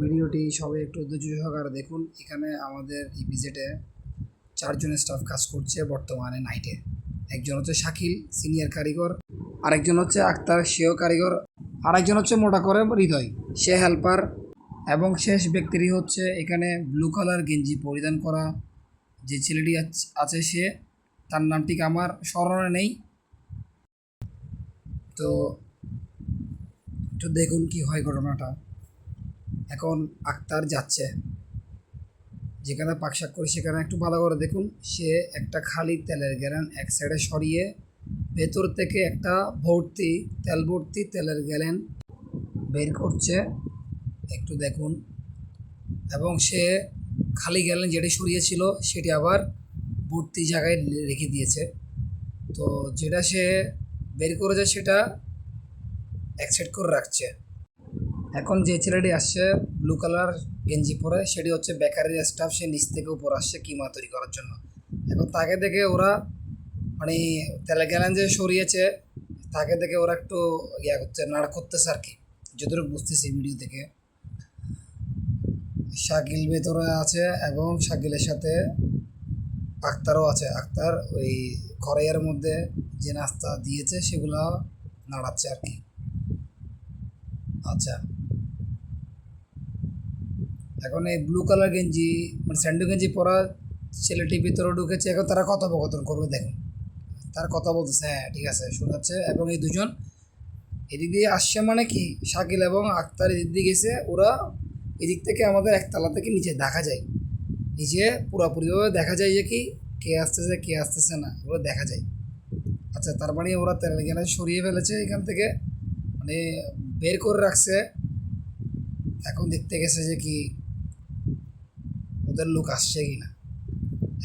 ভিডিওটি সবাই একটু ধৈর্য সহকারে দেখুন। এখানে আমাদের এই ভিজিটে চারজন স্টাফ কাজ করছে বর্তমানে নাইটে একজন হচ্ছে শাকিল সিনিয়র কারিগর। আরেকজন হচ্ছে আক্তার, সেও কারিগর। আরেকজন হচ্ছে মোটা করে হৃদয়, সে হেল্পার এবং শেষ ব্যক্তিটি হচ্ছে এখানে ব্লু কালার গেঞ্জি পরিধান করা যে ছেলেটি আছ- আছে সে। তার নামটি আমার, স্মরণে নেই। তো, একটু দেখুন কি হয় ঘটনাটা। এখন আক্তার যাচ্ছে। যেখানে পাকশাক করে, সেখানে একটু ভালো করে দেখুন, সে একটা খালি তেলের গ্যালেন এক সাইডে সরিয়ে ভেতর থেকে একটা ভর্তি, তেল ভর্তি তেলের গ্যালেন বের করছে। একটু দেখুন। এবং সে খালি গ্যালেন যেটি সরিয়েছিল, সেটি আবার ভর্তি জায়গায় রেখে দিয়েছে। তো যেটা সে বের করেছে, সেটা এক সাইড করে রাখছে। এখন যে ছেলেটি আসছে ব্লু কালার গেঞ্জি পরে, সেটি হচ্ছে বেকারির স্টাফ সে নিচ থেকে উপর আসছে কিমা তৈরি করার জন্য। এখন তাকে দেখে ওরা মানে তেলে গেলেন যে সরিয়েছে, তাকে দেখে ওরা একটু ইয়া করছে, নাড়া করতেছে আর কি। যতটুকু বুঝতেছি ভিডিও থেকে শাকিল ভেতরে আছে এবং শাকিলের সাথে আক্তারও আছে। আক্তার ওই কড়াইয়ের মধ্যে যে নাস্তা দিয়েছে, সেগুলো নাড়াচ্ছে আর কি। আচ্ছা। এখন এই ব্লু কালার গেঞ্জি মানে স্যান্ডো গেঞ্জি পরা ছেলেটি ভিতরে ঢুকেছে, এখন তারা কথোপকথন করবে, দেখুন। তার কথা বলতেছে হ্যাঁ ঠিক আছে, শোনাচ্ছে। এবং এই দুজন এদিক দিয়ে আসছে মানে কি? শাকিল এবং আক্তার এদিক দিয়ে গেছে। ওরা এদিক থেকে আমাদের একতলা থেকে নিচে দেখা যায়। নিচে পুরোপুরিভাবে দেখা যায় যে কি, কে আসতেছে কে আসতেছে না, ওগুলো দেখা যায়। আচ্ছা তার মানে ওরা তেল গেলে সরিয়ে ফেলেছে এখান থেকে মানে বের করে রাখছে। এখন দেখতে গেছে যে কি ওদের লোক আসছে কি না।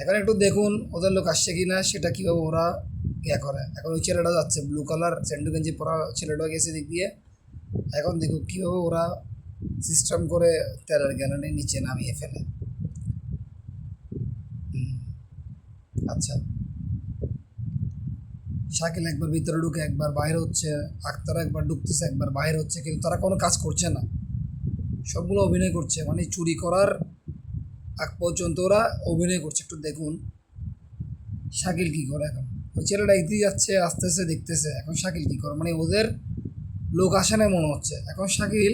এখন একটু দেখুন ওদের লোক আসছে কি না, সেটা কীভাবে ওরা ইয়ে করে। এখন ওই ছেলেটা যাচ্ছে ব্লু কালার স্যান্ডু গেঞ্জি পরা ছেলেটা গেছে দিক দিয়ে। এখন দেখুন কীভাবে ওরা সিস্টেম করে তেলের গ্যালানি নিচে নামিয়ে ফেলে। আচ্ছা। শাকিল একবার ভিতরে ঢুকে, একবার বাইরে হচ্ছে, আক্তার একবার ঢুকতেছে, একবার বাইরে হচ্ছে, কিন্তু তারা কোনো কাজ করছে না। সবগুলো অভিনয় করছে মানে চুরি করার আগ পর্যন্ত ওরা অভিনয় করছে, একটু দেখুন। শাকিল কী করে এখন? ওই ছেলেটা এগিয়ে যাচ্ছে, আসতেছে, দেখতেছে, এখন শাকিল কী করে? মানে ওদের লোক আসে না মনে হচ্ছে। এখন শাকিল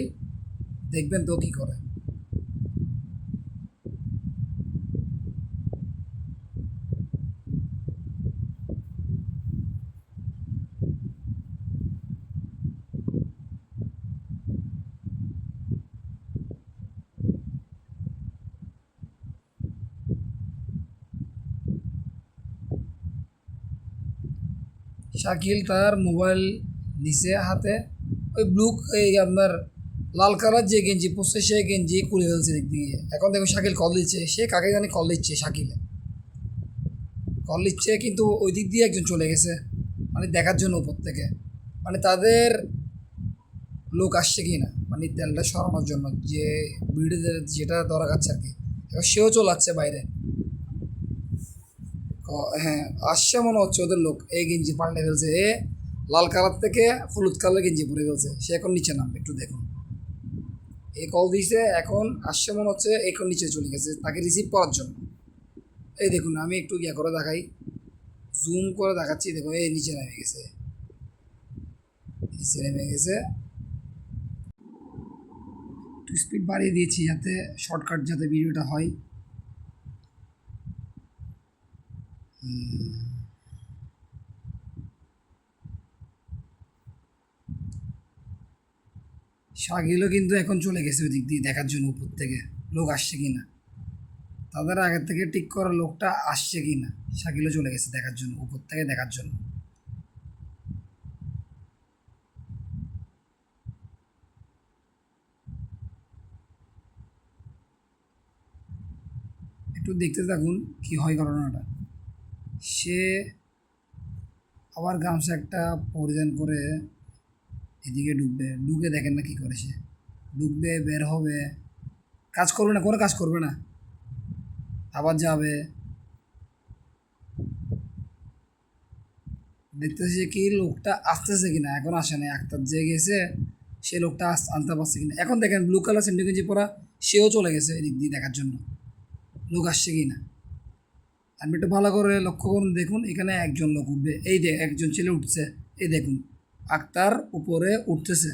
দেখবেন তো কী করে। শাকিল তার মোবাইল নিচে হাতে। ওই ব্লু এই আপনার লাল কালার যে গেঞ্জি পরছে সে গেঞ্জি খুলে ফেলছে দিক দিয়ে এখন দেখো শাকিল কল দিচ্ছে। সে কাকে জানি কল দিচ্ছে শাকিলে। কল দিচ্ছে কিন্তু ওই দিক দিয়ে একজন চলে গেছে। মানে দেখার জন্য উপর থেকে। মানে তাদের লোক আসছে কি না মানে তেলটা সরানোর জন্য যে ভিডিওতে যেটা দরকার আছে আর কি। সেও চলে আসছে বাইরে। হ্যাঁ আসছে মনে হচ্ছে ওদের লোক। এই গেঞ্জি পাল্টে ফেলছে, এ লাল কালার থেকে হলুদ কালার গেঞ্জি পরে ফেলছে। সে এখন নিচে নামবে, একটু দেখুন। এই কল দিয়েছে এখন আসছে মনে হচ্ছে এখন নিচে চলে গেছে, তাকে রিসিভ করার জন্য। এই দেখুন, আমি একটু ইয়া করে দেখাই। জুম করে দেখাচ্ছি, দেখুন, এই নিচে নেমে গেছে। নিচে নেমে গেছে। একটু স্পিড বাড়িয়ে দিয়েছি যাতে শর্টকাট যাতে ভিডিওটা হয়। শাকিলও কিন্তু এখন চলে গেছে ওই দিক দিয়ে দেখার জন্য উপর থেকে। লোক আসছে কি না তাদের আগের থেকে ঠিক করা লোকটা আসছে কি না শাকিলও চলে গেছে দেখার জন্য, উপর থেকে দেখার জন্য। একটু দেখতে থাকুন কি হয় ঘটনাটা। সে আবার গামছা একটা পরিধান করে এদিকে ডুববে ডুবে দেখেন না কী করে সে। ডুববে বের হবে। কাজ করবে না, কোনো কাজ করবে না। আবার যাবে। দেখতেছি যে কি লোকটা আসতেছে কিনা, এখন আসে না আক্তার যে গেছে, সে লোকটা আনতে পারছে কিনা। এখন দেখেন ব্লু কালার সেন্ডি গেঞ্জি পরা, সেও চলে গেছে এদিক দিয়ে দেখার জন্য। লোক আসছে কি না আপনি একটু ভালো করে লক্ষ্য করুন, দেখুন, এখানে একজন লোক উঠবে। এই দেখ একজন ছেলে উঠছে, এই দেখুন, আক্তার উপরে উঠতেছে,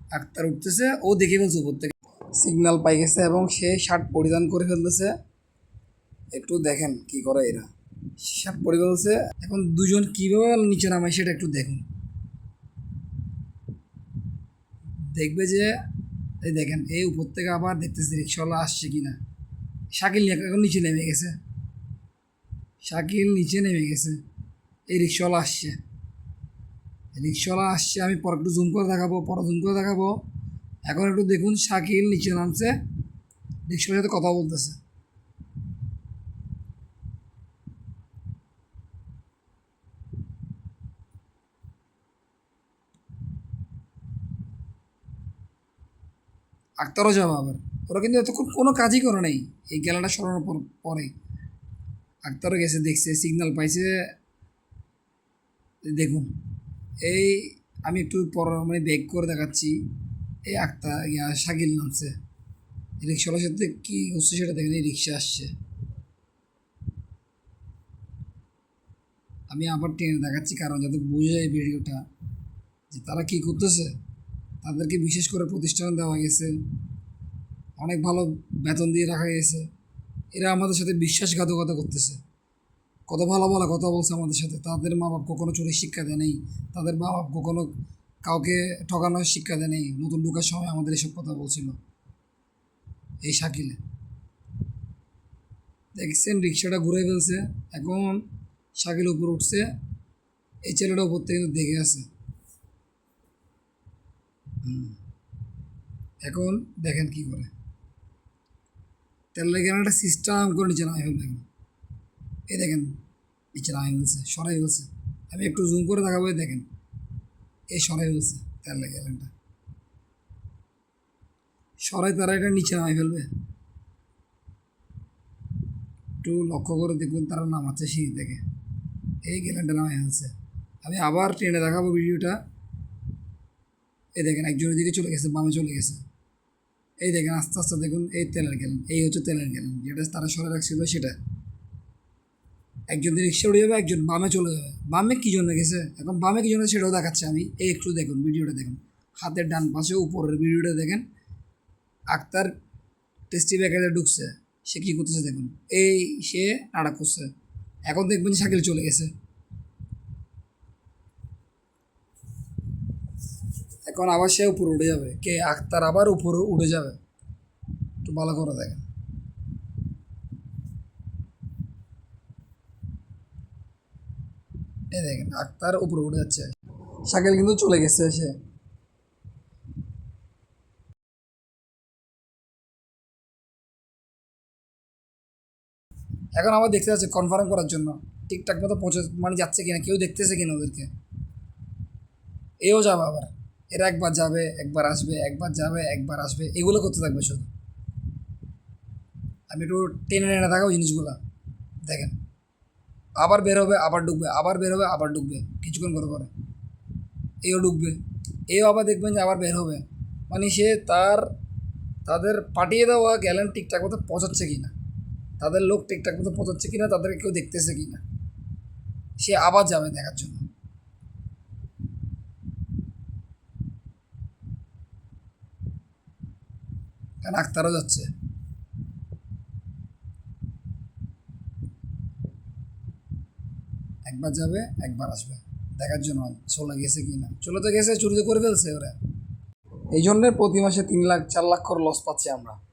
আক্তার উঠতেছে, ও দেখে ফেলছে উপর থেকে। সিগন্যাল পাই গেছে এবং সে শার্ট পরিধান করে ফেলতেছে। একটু দেখেন কি করে এরা। শার্ট পরে ফেলছে, এখন দুজন কীভাবে নিচে নামায় সেটা একটু দেখুন। দেখবে যে, এই দেখেন, এই উপর থেকে আবার দেখতেছে রিক্সাওয়ালা আসছে কি না শাকিল এখন নিচে নেমে গেছে। শাকিল নিচে নেমে গেছে। এই রিক্সাওয়ালা আসছে। রিক্সাওয়ালা আসছে, আমি পরে একটু জুম করে দেখাবো, পরে জুম করে দেখাবো। এখন একটু দেখুন শাকিল নিচে নামছে, রিক্সাওয়ালার সাথে কথা বলতেছে। আক্তারও যাব আবার ওরা কিন্তু এতক্ষণ কোনো কাজই করে নাই, এই গেলাটা সরানোর পরে। আক্তারও গেছে দেখছে সিগন্যাল পাইছে দেখুন, এই আমি একটু পর মানে ব্যাক করে দেখাচ্ছি, এই আক্তার ইয়া, শাকিল নামছে। রিক্সাওয়ালার সাথে কী হচ্ছে সেটা দেখেন, এই রিক্সা আসছে। আমি আবার টেনে দেখাচ্ছি, কারণ যাতে বোঝা যায় ভিডিওটা, যে তারা কী করতেছে। তাদেরকে বিশেষ করে প্রতিষ্ঠান দেওয়া গেছে। অনেক ভালো বেতন দিয়ে রাখা গেছে। এরা আমাদের সাথে বিশ্বাসঘাতকতা করতেছে। কত ভালো ভালো কথা বলছে আমাদের সাথে। তাদের মা বাপ কখনো চুরির শিক্ষা দেয় নেই। তাদের মা বাপ কখনো কাউকে ঠকানোর শিক্ষা দেয় নেই। নতুন ঢুকার সময় আমাদের এসব কথা বলছিল। এই শাকিলে। দেখছেন, রিক্সাটা ঘুরে ফেলছে। এখন শাকিল উপর উঠছে। এই ছেলেটা উপর থেকে দেখে আছে এখন দেখেন কি করে। তেলের একটা সিস্টেম করে নিচে নামাই ফেলবে এই দেখেন নিচে নামাই ফেলছে সরাই ফেলছে আমি একটু জুম করে দেখাবো, এই দেখেন। এই সরাই ফেলছে তেলের গ্যালেনটা সরাই তারা এটা নিচে নামাই ফেলবে একটু লক্ষ্য করে দেখুন তারা নামাচ্ছে সিঁড়ি থেকে এই গ্যালেনটা নামাই ফেলছে আমি আবার ট্রেনে দেখাবো ভিডিওটা এই দেখেন, একজনের দিকে চলে গেছে, বামে চলে গেছে। এই দেখেন, আস্তে আস্তে দেখুন, এই তেলের গেলেন, এই হচ্ছে তেলের গেলেন, যেটা তারা সরে রাখছিল সেটা। একজন রিক্সা উঠে যাবে, একজন বামে চলে যাবে। বামে কী জন্য গেছে? এখন বামে কী জন্য সেটাও দেখাচ্ছে আমি। এই একটু দেখুন, ভিডিওটা দেখুন। হাতের ডান পাশে উপরের ভিডিওটা দেখেন। আক্তার টেস্টি ব্যাগেতে ঢুকছে। সে কী করতেছে দেখুন। এই সে নাটক করছে। এখন দেখবেন শাকিল চলে গেছে। এখন আবার সে উপরে উঠে যাবে। কে? আক্তার আবার উপরে উঠে যাবে। একটু ভালো করে দেখেন। এই দেখেন, আক্তার উপরে উঠে যাচ্ছে। শাকিল কিন্তু চলে গেছে সে এখন আবার দেখতে যাচ্ছে কনফার্ম করার জন্য ঠিকঠাক মতো পৌঁছে মানে যাচ্ছে কিনা, কেউ দেখতেছে কিনা ওদেরকে? এও যাবে আবার। এরা একবার যাবে, একবার আসবে, একবার যাবে, একবার আসবে, এগুলো করতে থাকবে শুধু। আমি একটু টেনে টেনে থাকাও জিনিসগুলো। দেখেন, আবার বের হবে, আবার ঢুকবে, আবার বের হবে, আবার ঢুকবে, কিছুক্ষণ করে করে এও ঢুকবে, এও আবার দেখবেন যে আবার বের হবে। মানে সে তার, তাদের পাঠিয়ে দেওয়া গ্যালেন ঠিকঠাক মতো পচাচ্ছে কি না তাদের লোক ঠিকঠাক মতো পচাচ্ছে কি না তাদেরকে কেউ দেখতেছে কি না সে আবার যাবে দেখার জন্য। কারণ আক্তারও যাচ্ছে। একবার যাবে, একবার আসবে। দেখার জন্য চলে গেছে কি না? চলে তো গেছে, চুরি করে ফেলছে ওরা। এই জন্যে প্রতি মাসে তিন লাখ, চার লাখ করে লস পাচ্ছি আমরা।